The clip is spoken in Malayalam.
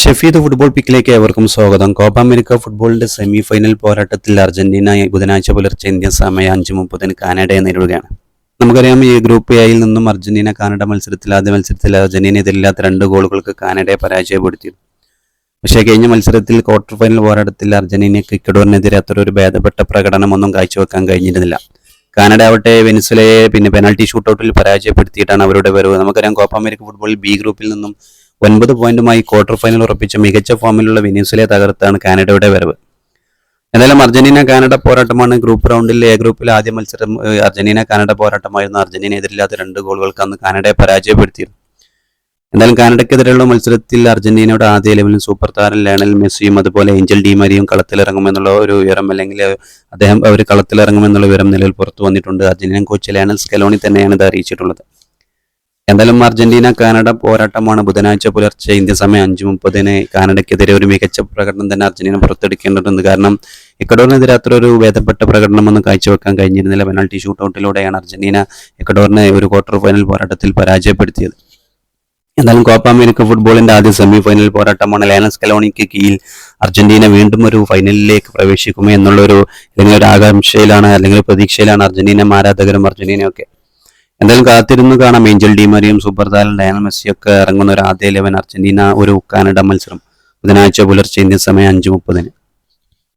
ഷെഫീദ് ഫുട്ബോൾ പിക്കിലേക്ക് ഏവർക്കും സ്വാഗതം. കോപ്പ അമേരിക്ക ഫുട്ബോളിന്റെ സെമി ഫൈനൽ പോരാട്ടത്തിൽ അർജന്റീന ബുധനാഴ്ച പുലർച്ചെ ഇന്ത്യൻ സമയം അഞ്ച് മുപ്പതിന് കാനഡയെ നേരിടുകയാണ്. നമുക്കറിയാം ഈ ഗ്രൂപ്പ് എയിൽ നിന്നും അർജന്റീന കാനഡ മത്സരത്തിൽ ആദ്യ മത്സരത്തിൽ അർജന്റീന എതിരില്ലാത്ത രണ്ട് ഗോളുകൾക്ക് കാനഡയെ പരാജയപ്പെടുത്തി. പക്ഷേ കഴിഞ്ഞ മത്സരത്തിൽ ക്വാർട്ടർ ഫൈനൽ പോരാട്ടത്തിൽ അർജന്റീന ഇക്കഡോറിനെതിരെ അത്ര ഒരു ഭേദപ്പെട്ട പ്രകടനമൊന്നും കാഴ്ചവെക്കാൻ കഴിഞ്ഞിരുന്നില്ല. കാനഡ ആവട്ടെ വെനിസുലയെ പിന്നെ പെനാൽറ്റി ഷൂട്ടൗട്ടിൽ പരാജയപ്പെടുത്തിയിട്ടാണ് അവരുടെ വരവ്. നമുക്കറിയാം കോപ്പ അമേരിക്ക ഫുട്ബോളിൽ ബി ഗ്രൂപ്പിൽ നിന്നും ഒൻപത് പോയിന്റുമായി ക്വാർട്ടർ ഫൈനൽ ഉറപ്പിച്ച മികച്ച ഫോമിലുള്ള വിനീസിലെ തകർത്താണ് കാനഡയുടെ വരവ്. എന്തായാലും അർജന്റീന കാനഡ പോരാട്ടമാണ് ഗ്രൂപ്പ് റൗണ്ടിൽ എ ഗ്രൂപ്പിൽ ആദ്യ മത്സരം അർജന്റീന കാനഡ പോരാട്ടമായിരുന്നു. അർജന്റീന എതിരില്ലാത്ത രണ്ട് ഗോളുകൾക്ക് അന്ന് കാനഡയെ പരാജയപ്പെടുത്തിയിരുന്നു. എന്നാലും കാനഡയ്ക്കെതിരെയുള്ള മത്സരത്തിൽ അർജന്റീനയുടെ ആദ്യ ലെവലിൽ സൂപ്പർ താരം ലയണൽ മെസ്സിയും അതുപോലെ ഏഞ്ചൽ ഡിമാരിയും കളത്തിലിറങ്ങുമെന്നുള്ള ഒരു വിവരം അല്ലെങ്കിൽ അദ്ദേഹം അവർ കളത്തിലിറങ്ങുമെന്നുള്ള വിവരം നിലവിൽ പുറത്തു വന്നിട്ടുണ്ട്. അർജന്റീനൻ കോച്ച് ലയണൽ സ്കെലോണി തന്നെയാണ് ഇത് അറിയിച്ചിട്ടുള്ളത്. എന്തായാലും അർജന്റീന കാനഡ പോരാട്ടമാണ് ബുധനാഴ്ച പുലർച്ചെ ഇന്ത്യൻ സമയം അഞ്ച് മുപ്പതിന് കാനഡയ്ക്കെതിരെ ഒരു മികച്ച പ്രകടനം തന്നെ അർജന്റീന പുറത്തെടുക്കേണ്ടതുണ്ട്. കാരണം എക്കഡോറിനെതിരെ അത്ര ഒരു ഭേദപ്പെട്ട പ്രകടനമൊന്നും കാഴ്ചവെക്കാൻ കഴിഞ്ഞിരുന്നില്ല. പെനാൾട്ടി ഷൂട്ടൗട്ടിലൂടെയാണ് അർജന്റീന എക്കഡോറിനെ ഒരു ക്വാർട്ടർ ഫൈനൽ പോരാട്ടത്തിൽ പരാജയപ്പെടുത്തിയത്. എന്നാലും കോപ്പ അമേരിക്ക ഫുട്ബോളിന്റെ ആദ്യ സെമി ഫൈനൽ പോരാട്ടമാണ്. ലയനസ് കലോണിക്ക് കീഴിൽ അർജന്റീന വീണ്ടും ഒരു ഫൈനലിലേക്ക് പ്രവേശിക്കുമോ എന്നുള്ളൊരു അല്ലെങ്കിൽ ഒരു ആകാംക്ഷയിലാണ് അല്ലെങ്കിൽ പ്രതീക്ഷയിലാണ് അർജന്റീന ആരാധകരും അർജന്റീനയൊക്കെ എന്തായാലും കാത്തിരുന്ന് കാണാം. ഏഞ്ചൽ ഡിമാരിയും സൂപ്പർ താരം ഡയൽ മെസ്സിയൊക്കെ ഇറങ്ങുന്ന ഒരു ആദ്യ ഇലവൻ അർജന്റീന ഒരു കാനഡ മത്സരം. ബുധനാഴ്ച പുലർച്ചെ ഇന്ത്യൻ സമയം അഞ്ച് മുപ്പതിന്.